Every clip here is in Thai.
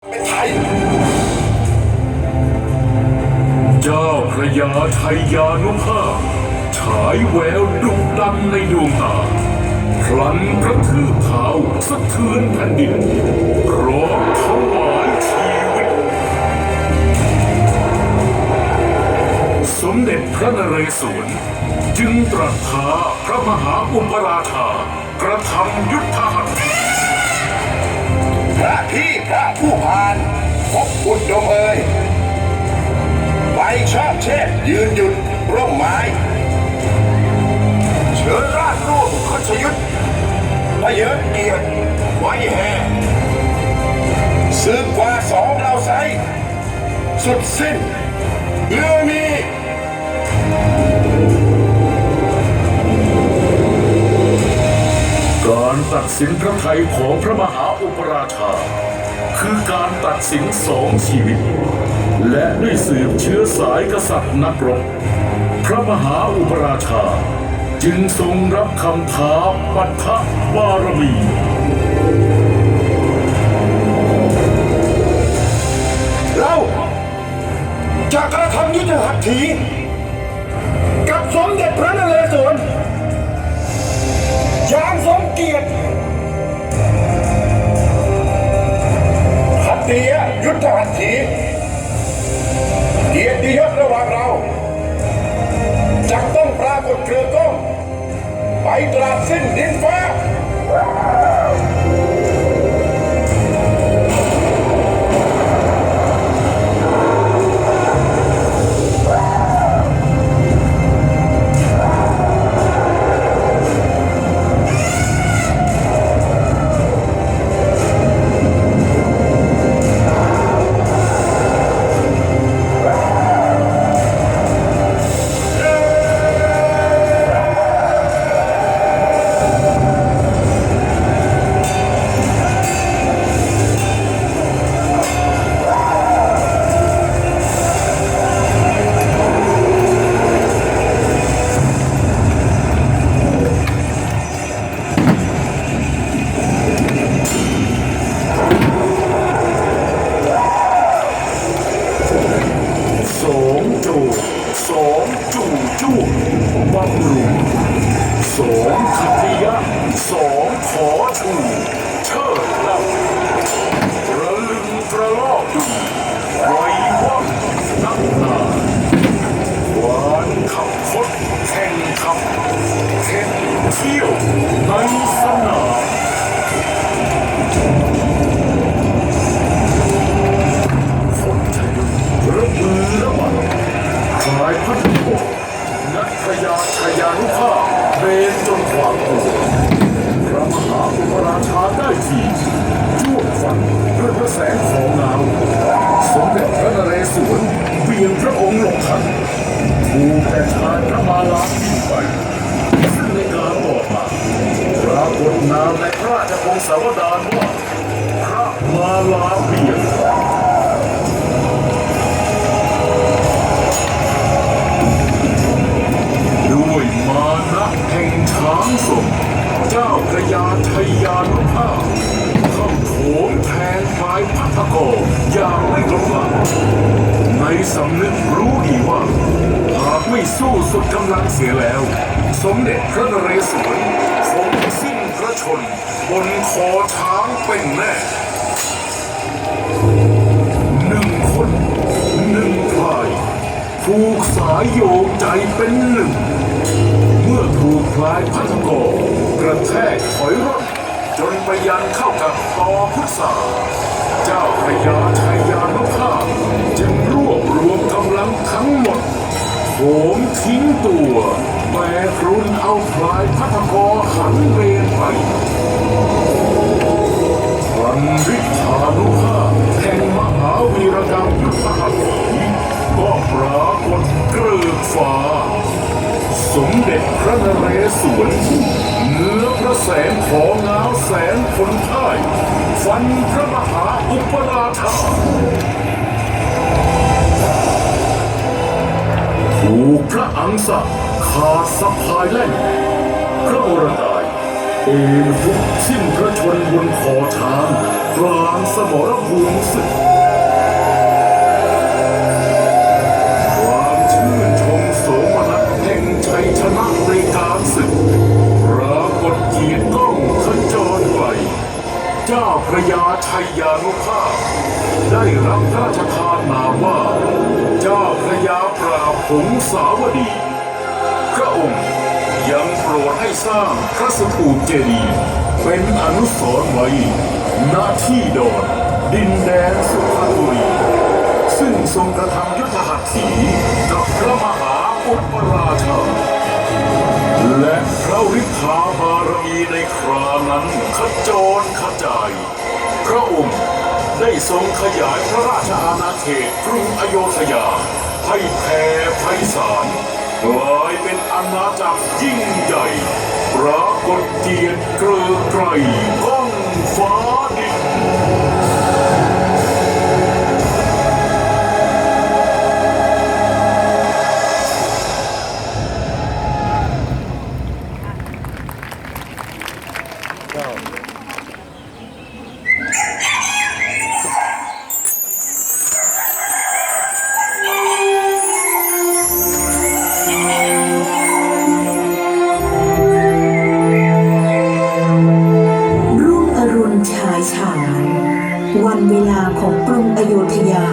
เป็นไทยเจ้าพระยาชัยยานุภาพฉายแววดุดันในดวงตาพลันกระทืบเท้าสะเทือนแผ่นดินร้องถวายชีวิต สมเด็จพระนเรศวรจึงตรัสท้าพระมหาอุปราชากระทำยุทธหัต ถ์พระพี่พระผู้พานพบอุดมเอ่ยไปชอบเชษยืนหยุดร่มไม้เชิญราชร่วมขชยุทธพระเยินเกียรติไว้แห่สืบกว่าสองเราไซสุดสิ้นเรือมีการตัดสินพระไทยของพระมหาอุปราชา คือการตัดสินสองชีวิต และด้วยสืบเชื้อสายกษัตริย์นักรบ พระมหาอุปราชา จึงทรงรับคำท้าปัทะบารมี ไปตราบางศพเจ้าพระยาชัยานุภาพเข้าโถมแทนปลายพัทโกอย่างไม่ลดละในสำนึกรู้ดีว่า หากไม่สู้สุดกำลังเสียแล้ว สมเด็จพระนเรศวรคงสิ้นพระชน บนคอช้างเป็นแน่หนึ่งคนหนึ่งพายผูกสายโยงใจเป็นหนึ่ง พลายพันโกกระแทกถอยร่นจนไปยันเข้ากับตอพุทธาเจ้าพระยาชัยยานุภาพจึงรวบรวมกำลังทั้งหมดโหมทิ้งตัวแบกรุนเอาพลายพัทโกหันเรนไป สมเด็จพระนเรศวรเนื้อพระแสงของงาวแสนคนพ่ายฟันพระมหาอุปราชาถูกพระอังสะขาดสะพายแล่นพระโอรกายเอ็นทุกสิ้นพระชนบนขอทางกลางสมรภูมิศึก พระยาชัยยานุภาพ ได้รับพระราชทานนามว่า เจ้าพระยาปราบหงสาวดี พระองค์ยังโปรดให้สร้างพระสถูปเจดีย์เป็นอนุสรณ์ไว้ณที่ดอนดินแดนสุพรรณบุรีซึ่งทรงกระทำยุทธหัตถีกับพระมหาอุปราชาและพระฤทธาบารมีในครานั้นขจรขจาย พระองค์ ได้ทรงขยายพระราชอาณาเขตกรุงอโยธยา ให้แผ่ไพศาลกลายเป็นอาณาจักรยิ่งใหญ่ปรากฏเกียรติเกลือไกรก้องฟ้าดิน วันเวลาของกรุงอโยธยา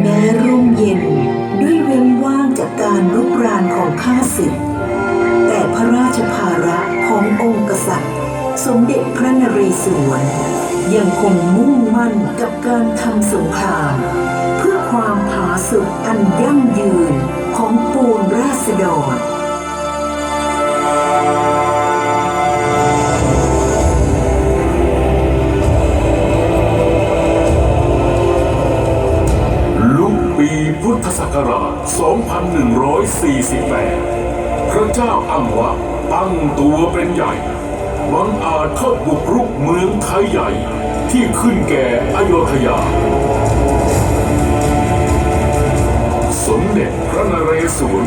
แม้รุ่งเย็นด้วยเว้นว่างจากการรุกรานของข้าศึก แต่พระราชภาระขององค์กษัตริย์ สมเด็จพระนเรศวร ยังคงมุ่งมั่นกับการทำสงคราม เพื่อความผาสุกอันยั่งยืน อ้าอังวะตั้งตัวเป็นใหญ่หวังอาจเข้าบุกรุกเมืองไทยใหญ่ที่ขึ้นแก่อโยธยา สมเด็จพระนเรศวร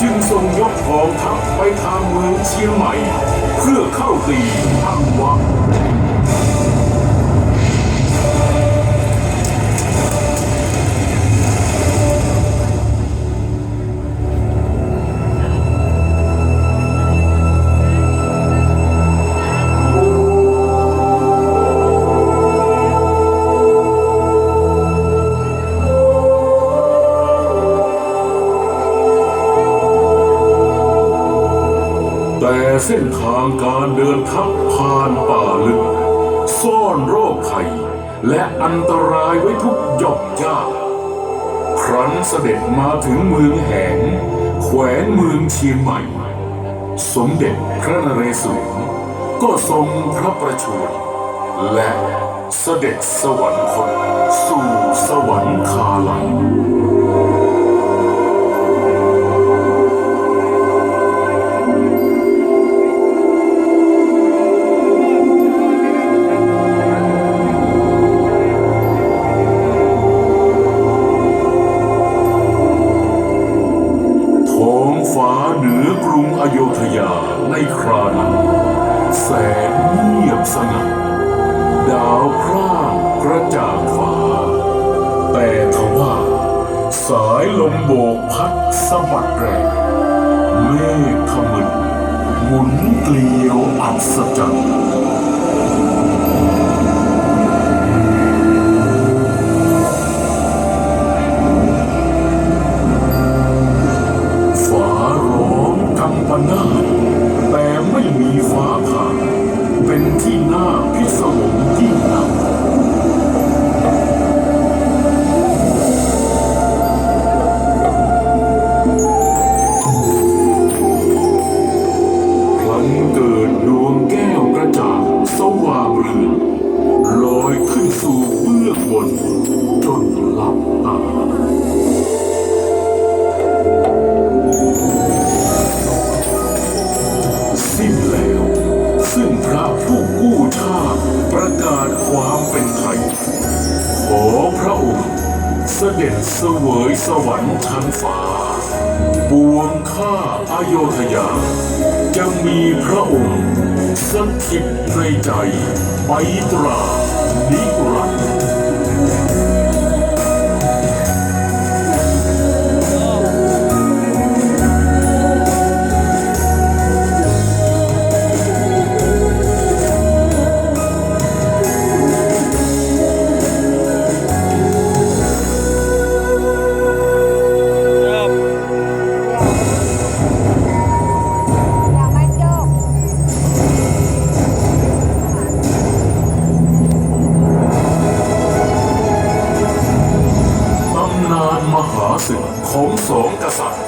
จึงทรงยกกองทัพไปทางเมืองเชียงใหม่ เพื่อเข้าตีอังวะ เส้นทางการเดินทัพผ่านป่าลึก ซ่อนโรคภัยและอันตรายไว้ทุกหย่อมย่าครั้นเสด็จมาถึงเมืองแหง แขวงเมืองเชียงใหม่ สมเด็จพระนเรศวรก็ทรงพระประชวรและเสด็จสวรรคตสู่สวรรคาลัย บัดแรงเมฆขมึนหมุนเกลียวอัศจรรย์ ระผู้กู้ชาติประกาศความเป็นไทย ขอพระองค์เสด็จเสวยสวรรค์ชั้นฟ้าบวงข้าอโยธยา จะมีพระองค์สถิตในใจไปตรานิรันดร์ สองกษัตริย์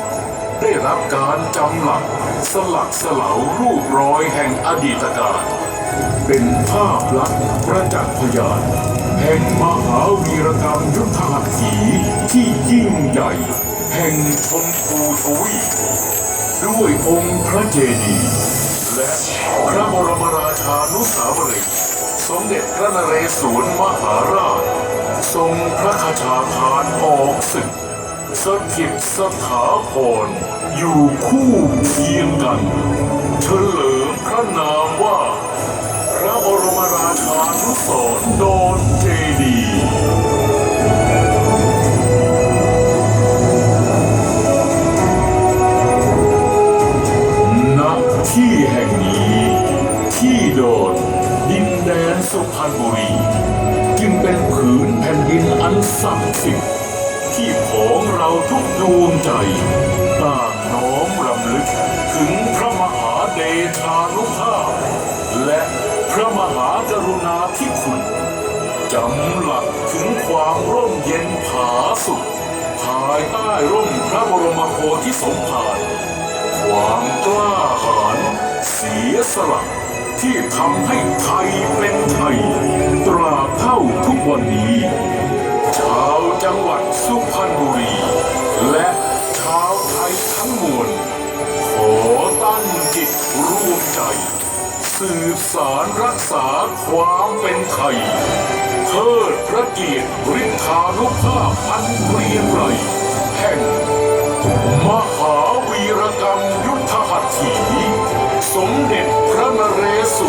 ได้รับการจำหลักสลักสลาวรูปรอยแห่งอดีตการเป็นภาพลักษณ์ประจักษ์พยานแห่งมหาวีรกรรมยุทธหัตถีที่ยิ่งใหญ่ แห่งชมพูทวีปด้วยองค์พระเจดีย์และพระบรมราชานุสาวรีย์สมเด็จพระนเรศวรมหาราช ทรงพระคชาพานออกศึก สถิตสถาพรอยู่คู่เคียงกันเฉลิมพระนามว่า พระบรมราชานุสรดอนานุภาพ และพระมหากรุณาธิคุณจำหลักถึงความร่มเย็นผาสุขภายใต้ร่มพระบรมโพธิสมภารความกล้าหาญเสียสละที่ทำให้ไทยเป็นไทย ตราเท่าทุกวันนี้ ชาวจังหวัดสุพรรณบุรี สืบสารรักษาความเป็นไทยเทิดพระเกียรติริทธานุภาพอันเกรียงไกรแห่ง มหาวีรกรรมยุทธหัตถี สมเด็จพระนเรศ